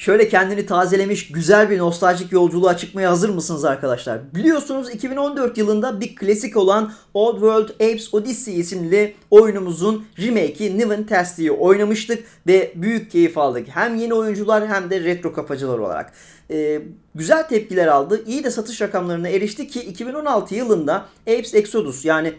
Şöyle kendini tazelemiş güzel bir nostaljik yolculuğa çıkmaya hazır mısınız arkadaşlar? Biliyorsunuz 2014 yılında bir klasik olan Old World Apes Odyssey isimli oyunumuzun remake'i Niven Tasty'yi oynamıştık ve büyük keyif aldık. Hem yeni oyuncular hem de retro kafacılar olarak. Ee, güzel tepkiler aldı. İyi de satış rakamlarına erişti ki 2016 yılında Apes Exodus yani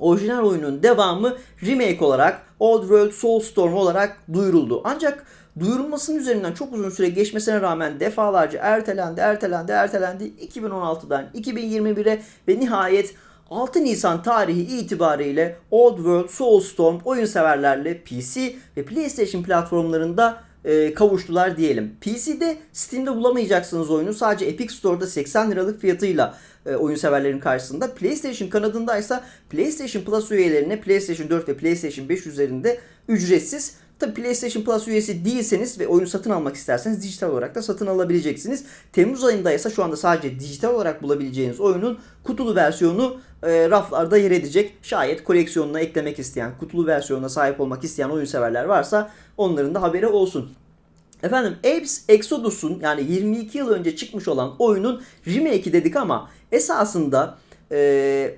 orijinal oyunun devamı remake olarak Old World Soulstorm olarak duyuruldu. Ancak duyurulmasının üzerinden çok uzun süre geçmesine rağmen defalarca ertelendi, ertelendi, ertelendi. 2016'dan 2021'e ve nihayet 6 Nisan tarihi itibariyle Old World Soulstorm oyun severlerle PC ve PlayStation platformlarında e, kavuştular diyelim. PC'de Steam'de bulamayacaksınız oyunu. Sadece Epic Store'da 80 liralık fiyatıyla e, oyun severlerin karşısında. PlayStation kanadındaysa PlayStation Plus üyelerine PlayStation 4 ve PlayStation 5 üzerinde ücretsiz. Tabi PlayStation Plus üyesi değilseniz ve oyunu satın almak isterseniz dijital olarak da satın alabileceksiniz. Temmuz ayında ise şu anda sadece dijital olarak bulabileceğiniz oyunun kutulu versiyonu e, raflarda yer edecek. Şayet koleksiyonuna eklemek isteyen, kutulu versiyonuna sahip olmak isteyen oyun severler varsa onların da haberi olsun. Efendim Apes Exodus'un yani 22 yıl önce çıkmış olan oyunun remake'i dedik ama esasında e,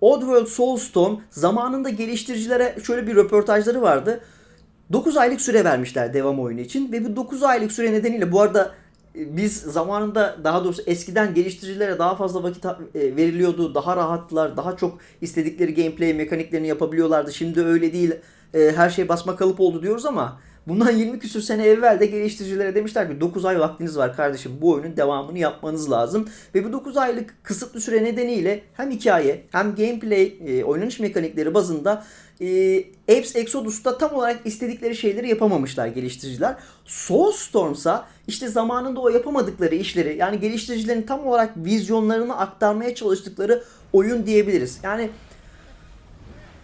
Odd World Soulstorm zamanında geliştiricilere şöyle bir röportajları vardı. 9 aylık süre vermişler devam oyunu için ve bu 9 aylık süre nedeniyle bu arada e, biz zamanında daha doğrusu eskiden geliştiricilere daha fazla vakit e, veriliyordu. Daha rahattılar. Daha çok istedikleri gameplay mekaniklerini yapabiliyorlardı. Şimdi öyle değil. E, Her şey basma kalıp oldu diyoruz ama bundan 20 küsür sene evvel de geliştiricilere demişler ki 9 ay vaktiniz var kardeşim. Bu oyunun devamını yapmanız lazım. Ve bu 9 aylık kısıtlı süre nedeniyle hem hikaye hem gameplay, e, oynanış mekanikleri bazında e, Apes Exodus'ta tam olarak istedikleri şeyleri yapamamışlar geliştiriciler. Soulstorm'sa işte zamanında o yapamadıkları işleri yani geliştiricilerin tam olarak vizyonlarını aktarmaya çalıştıkları oyun diyebiliriz. Yani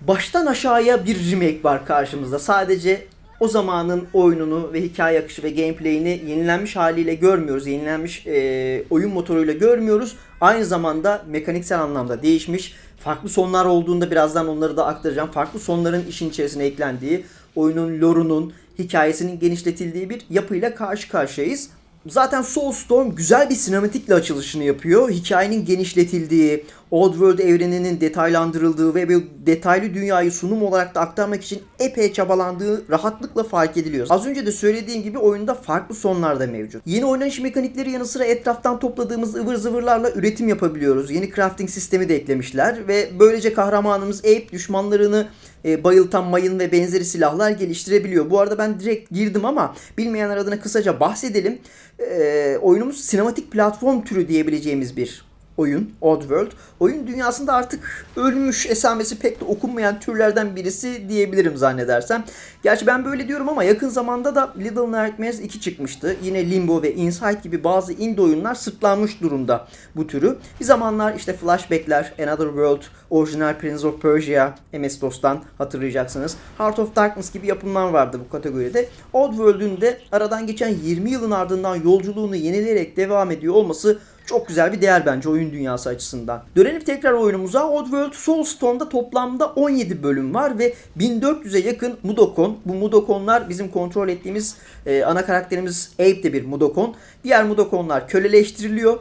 baştan aşağıya bir remake var karşımızda. Sadece o zamanın oyununu ve hikaye akışı ve gameplay'ini yenilenmiş haliyle görmüyoruz. Yenilenmiş e, oyun motoruyla görmüyoruz. Aynı zamanda mekaniksel anlamda değişmiş. Farklı sonlar olduğunda birazdan onları da aktaracağım. Farklı sonların işin içerisine eklendiği, oyunun lore'unun, hikayesinin genişletildiği bir yapıyla karşı karşıyayız. Zaten Soulstorm güzel bir sinematikle açılışını yapıyor. Hikayenin genişletildiği, Old World evreninin detaylandırıldığı ve bu detaylı dünyayı sunum olarak da aktarmak için epey çabalandığı rahatlıkla fark ediliyor. Az önce de söylediğim gibi oyunda farklı sonlar da mevcut. Yeni oynanış mekanikleri yanı sıra etraftan topladığımız ıvır zıvırlarla üretim yapabiliyoruz. Yeni crafting sistemi de eklemişler ve böylece kahramanımız Ape düşmanlarını e, bayıltan mayın ve benzeri silahlar geliştirebiliyor. Bu arada ben direkt girdim ama bilmeyenler adına kısaca bahsedelim. E, oyunumuz sinematik platform türü diyebileceğimiz bir oyun, Oddworld. Oyun dünyasında artık ölmüş esamesi pek de okunmayan türlerden birisi diyebilirim zannedersem. Gerçi ben böyle diyorum ama yakın zamanda da Little Nightmares 2 çıkmıştı. Yine Limbo ve Inside gibi bazı indie oyunlar sırtlanmış durumda bu türü. Bir zamanlar işte Flashback'ler, Another World, orijinal Prince of Persia, MS-DOS'tan hatırlayacaksınız. Heart of Darkness gibi yapımlar vardı bu kategoride. Oddworld'ün de aradan geçen 20 yılın ardından yolculuğunu yenileyerek devam ediyor olması çok güzel bir değer bence oyun dünyası açısından. Dönelim tekrar oyunumuza. Oddworld Soulstorm'da toplamda 17 bölüm var ve 1400'e yakın Mudokon. Bu Mudokonlar bizim kontrol ettiğimiz e, ana karakterimiz Abe de bir Mudokon. Diğer Mudokonlar köleleştiriliyor.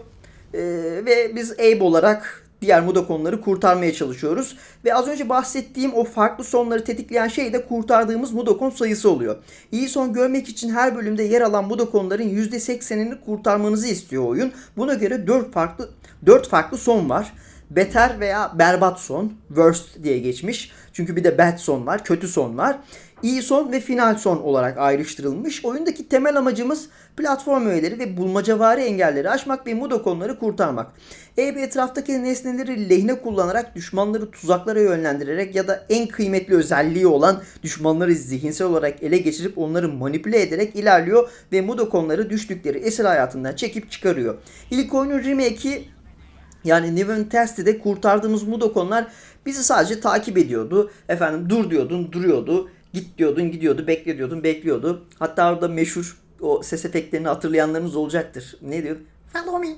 E, ve biz Abe olarak diğer Mudokonları kurtarmaya çalışıyoruz. Ve az önce bahsettiğim o farklı sonları tetikleyen şey de kurtardığımız Mudokon sayısı oluyor. İyi son görmek için her bölümde yer alan Mudokonların %80'ini kurtarmanızı istiyor oyun. Buna göre 4 farklı 4 farklı son var. Beter veya berbat son, worst diye geçmiş. Çünkü bir de bad son var, kötü son var. İyi son ve final son olarak ayrıştırılmış. Oyundaki temel amacımız platform öğeleri ve bulmacavari engelleri aşmak ve mudokonları kurtarmak. Abe etraftaki nesneleri lehine kullanarak düşmanları tuzaklara yönlendirerek ya da en kıymetli özelliği olan düşmanları zihinsel olarak ele geçirip onları manipüle ederek ilerliyor ve mudokonları düştükleri esir hayatından çekip çıkarıyor. İlk oyunun remake'i yani Niven Tasty'de kurtardığımız Mudokonlar bizi sadece takip ediyordu. Efendim dur diyordun duruyordu. Git diyordun gidiyordu. Bekle diyordun bekliyordu. Hatta orada meşhur o ses efektlerini hatırlayanlarınız olacaktır. Ne diyor? Follow me.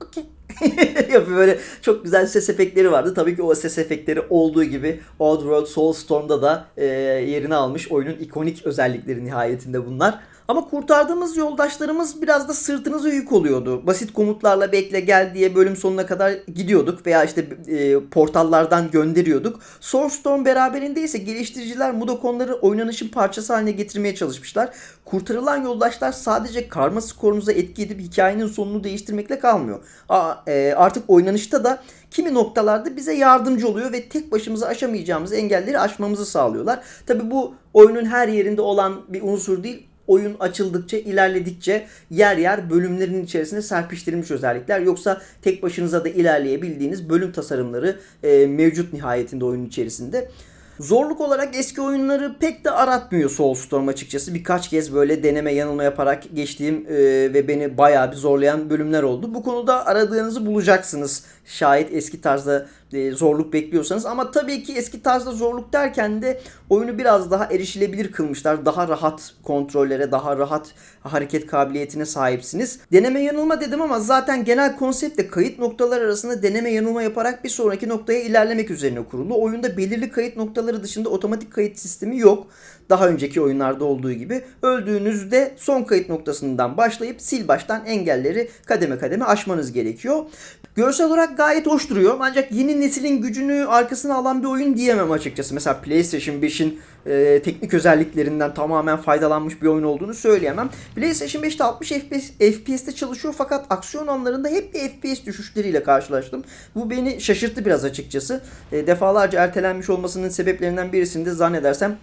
Okay. Yapıyor böyle çok güzel ses efektleri vardı. Tabii ki o ses efektleri olduğu gibi Odd World Soulstorm'da da e, yerini almış oyunun ikonik özellikleri nihayetinde bunlar. Ama kurtardığımız yoldaşlarımız biraz da sırtınıza yük oluyordu. Basit komutlarla bekle gel diye bölüm sonuna kadar gidiyorduk veya işte e, portallardan gönderiyorduk. Source beraberinde ise geliştiriciler Mudokonları oynanışın parçası haline getirmeye çalışmışlar. Kurtarılan yoldaşlar sadece karma skorunuza etki edip hikayenin sonunu değiştirmekle kalmıyor. A, e, artık oynanışta da kimi noktalarda bize yardımcı oluyor ve tek başımıza aşamayacağımız engelleri aşmamızı sağlıyorlar. Tabi bu oyunun her yerinde olan bir unsur değil oyun açıldıkça, ilerledikçe yer yer bölümlerin içerisine serpiştirilmiş özellikler. Yoksa tek başınıza da ilerleyebildiğiniz bölüm tasarımları e, mevcut nihayetinde oyunun içerisinde. Zorluk olarak eski oyunları pek de aratmıyor Soulstorm açıkçası. Birkaç kez böyle deneme yanılma yaparak geçtiğim e, ve beni bayağı bir zorlayan bölümler oldu. Bu konuda aradığınızı bulacaksınız. Şayet eski tarzda e, zorluk bekliyorsanız. Ama tabii ki eski tarzda zorluk derken de oyunu biraz daha erişilebilir kılmışlar. Daha rahat kontrollere, daha rahat hareket kabiliyetine sahipsiniz. Deneme yanılma dedim ama zaten genel konsept de kayıt noktalar arasında deneme yanılma yaparak bir sonraki noktaya ilerlemek üzerine kurulu. Oyunda belirli kayıt noktaları dışında otomatik kayıt sistemi yok. Daha önceki oyunlarda olduğu gibi öldüğünüzde son kayıt noktasından başlayıp sil baştan engelleri kademe kademe aşmanız gerekiyor. Görsel olarak gayet hoş duruyor ancak yeni neslin gücünü arkasına alan bir oyun diyemem açıkçası. Mesela PlayStation 5'in e, teknik özelliklerinden tamamen faydalanmış bir oyun olduğunu söyleyemem. PlayStation 5'te 60 FPS, FPS'te çalışıyor fakat aksiyon anlarında hep bir FPS düşüşleriyle karşılaştım. Bu beni şaşırttı biraz açıkçası. E, defalarca ertelenmiş olmasının sebeplerinden birisini de zannedersem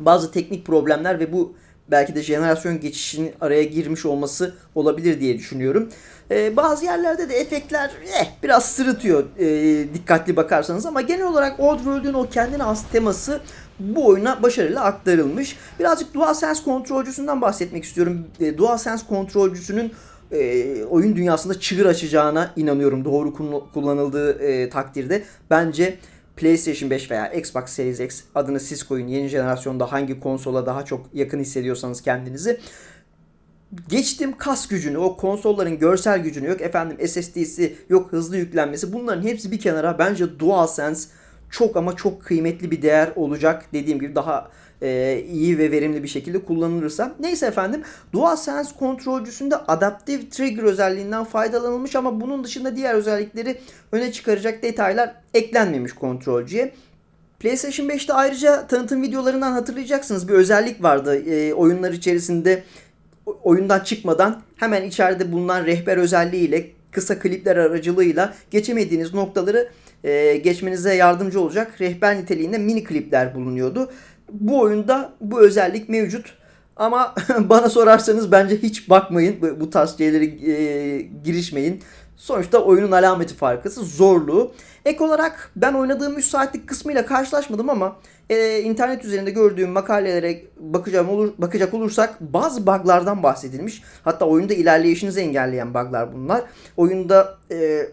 bazı teknik problemler ve bu belki de jenerasyon geçişinin araya girmiş olması olabilir diye düşünüyorum. Ee, bazı yerlerde de efektler eh, biraz sırıtıyor e, dikkatli bakarsanız ama genel olarak Oddworld'ün o kendine has teması bu oyuna başarıyla aktarılmış. Birazcık DualSense kontrolcüsünden bahsetmek istiyorum. E, DualSense kontrolcüsünün e, oyun dünyasında çığır açacağına inanıyorum doğru kullanıldığı e, takdirde. Bence PlayStation 5 veya Xbox Series X adını siz koyun. Yeni jenerasyonda hangi konsola daha çok yakın hissediyorsanız kendinizi. Geçtim kas gücünü, o konsolların görsel gücünü, yok efendim SSD'si, yok hızlı yüklenmesi bunların hepsi bir kenara bence DualSense çok ama çok kıymetli bir değer olacak. Dediğim gibi daha e, iyi ve verimli bir şekilde kullanılırsa. Neyse efendim DualSense kontrolcüsünde Adaptive Trigger özelliğinden faydalanılmış ama bunun dışında diğer özellikleri öne çıkaracak detaylar eklenmemiş kontrolcüye. PlayStation 5'te ayrıca tanıtım videolarından hatırlayacaksınız bir özellik vardı. E, oyunlar içerisinde oyundan çıkmadan hemen içeride bulunan rehber özelliğiyle kısa klipler aracılığıyla geçemediğiniz noktaları e, geçmenize yardımcı olacak rehber niteliğinde mini klipler bulunuyordu. Bu oyunda bu özellik mevcut. Ama bana sorarsanız bence hiç bakmayın. Bu, bu tarz şeylere e, girişmeyin. Sonuçta oyunun alameti farkısı zorluğu. Ek olarak ben oynadığım 3 saatlik kısmıyla karşılaşmadım ama e, internet üzerinde gördüğüm makalelere bakacağım olur, bakacak olursak bazı buglardan bahsedilmiş. Hatta oyunda ilerleyişinizi engelleyen buglar bunlar. Oyunda e,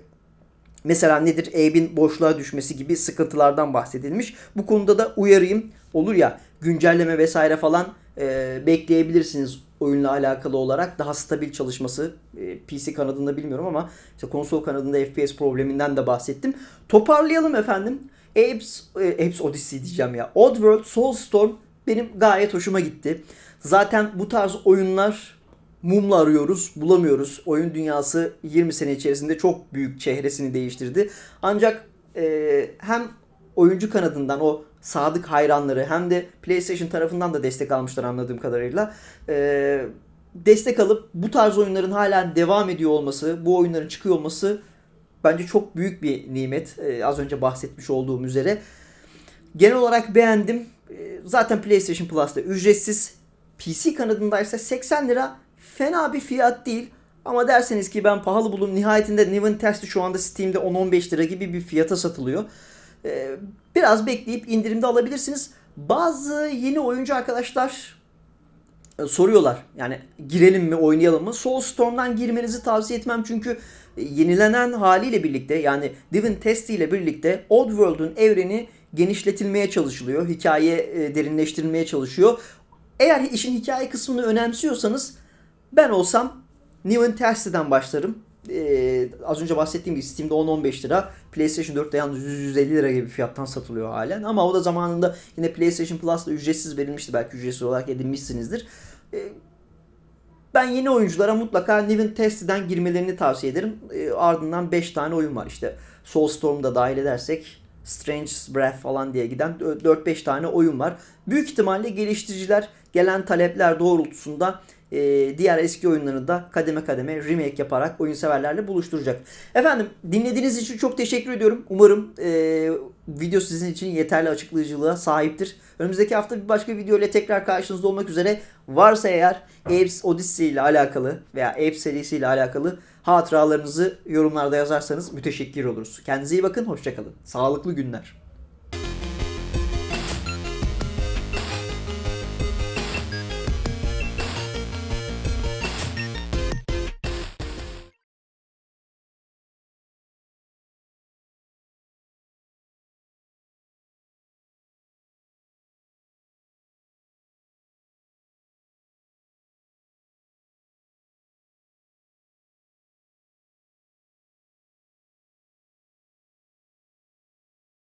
mesela nedir Abe'in boşluğa düşmesi gibi sıkıntılardan bahsedilmiş. Bu konuda da uyarayım olur ya güncelleme vesaire falan e, bekleyebilirsiniz oyunla alakalı olarak daha stabil çalışması e, PC kanadında bilmiyorum ama işte konsol kanadında FPS probleminden de bahsettim. Toparlayalım efendim. Apes, e, Apes Odyssey diyeceğim ya. Oddworld Soulstorm benim gayet hoşuma gitti. Zaten bu tarz oyunlar mumla arıyoruz, bulamıyoruz. Oyun dünyası 20 sene içerisinde çok büyük çehresini değiştirdi. Ancak e, hem oyuncu kanadından o sadık hayranları hem de PlayStation tarafından da destek almışlar anladığım kadarıyla. Ee, destek alıp bu tarz oyunların hala devam ediyor olması, bu oyunların çıkıyor olması bence çok büyük bir nimet. Ee, az önce bahsetmiş olduğum üzere. Genel olarak beğendim. Ee, zaten PlayStation Plus'ta ücretsiz. PC kanadındaysa 80 lira fena bir fiyat değil. Ama derseniz ki ben pahalı bulun nihayetinde Niven Test'i şu anda Steam'de 10-15 lira gibi bir fiyata satılıyor. Ee, biraz bekleyip indirimde alabilirsiniz. Bazı yeni oyuncu arkadaşlar e, soruyorlar. Yani girelim mi oynayalım mı? Soulstorm'dan girmenizi tavsiye etmem çünkü yenilenen haliyle birlikte yani Divin Test ile birlikte Oddworld'un evreni genişletilmeye çalışılıyor. Hikaye e, derinleştirilmeye çalışıyor. Eğer işin hikaye kısmını önemsiyorsanız ben olsam Niven Test'den başlarım e, az önce bahsettiğim gibi Steam'de 10-15 lira. PlayStation 4'te yalnız 150 lira gibi fiyattan satılıyor halen. Ama o da zamanında yine PlayStation Plus'ta ücretsiz verilmişti. Belki ücretsiz olarak edinmişsinizdir. E, Ben yeni oyunculara mutlaka Niven Test'den girmelerini tavsiye ederim. E, ardından 5 tane oyun var işte. Soulstorm'da dahil edersek Strange Breath falan diye giden 4-5 tane oyun var. Büyük ihtimalle geliştiriciler gelen talepler doğrultusunda e, diğer eski oyunlarını da kademe kademe remake yaparak oyun severlerle buluşturacak. Efendim dinlediğiniz için çok teşekkür ediyorum. Umarım e, video sizin için yeterli açıklayıcılığa sahiptir. Önümüzdeki hafta bir başka video ile tekrar karşınızda olmak üzere. Varsa eğer Apes Odyssey ile alakalı veya Apes serisiyle alakalı hatıralarınızı yorumlarda yazarsanız müteşekkir oluruz. Kendinize iyi bakın, hoşçakalın. Sağlıklı günler.